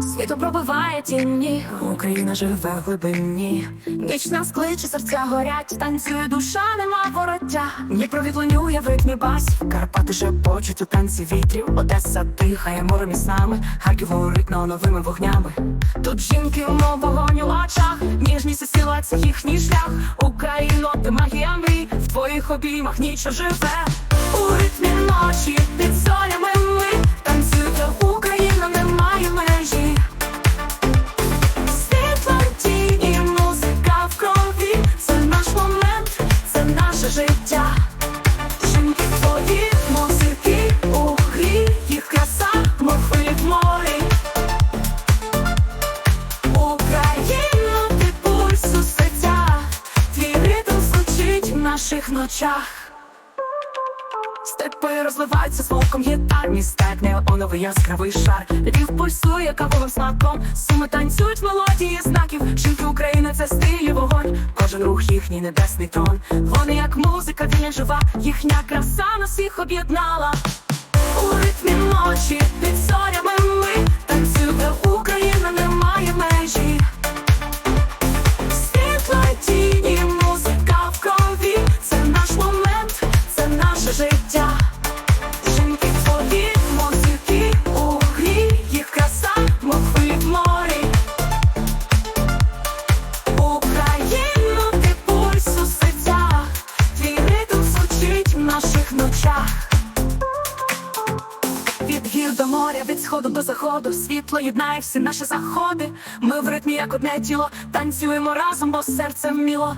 Світо пробиває тіні, Україна живе в глибині. Ніч нас кличе, серця горять, танцює душа, нема вороття. Дніпро відлунює в ритмі басів, Карпати шепочуть у танці вітрів. Одеса дихає морем нами, Харків горить на новими вогнями. Тут жінки, мов вогонь у очах, ніжність і сила це їхній шлях. Твоїх обіймах нічого живе. У ритмі ночі під зорями ми танцює Україна, немає межі. Світло тіні, музика в крові, це наш момент, це наше життя. Наших ночах. Степи розливаються звуком гітар Містек неоновий яскравий шар. Львів пульсує кавовим смаком Суми танцюють мелодії знаків. Жінки України це стиль і вогонь Кожен рух їхній небесний трон. Вони як музика, вільня жива Їхня краса нас всіх об'єднала. У ритмі ночі під зорями ми гір від сходу до заходу, світло єднає всі наші заходи. Ми в ритмі, як одне тіло, танцюємо разом, бо серце вміло.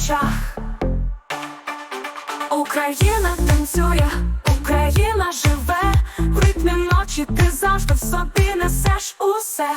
Ночах. Україна танцює, Україна живе, в ритмі ночі ти завжди в собі несеш усе.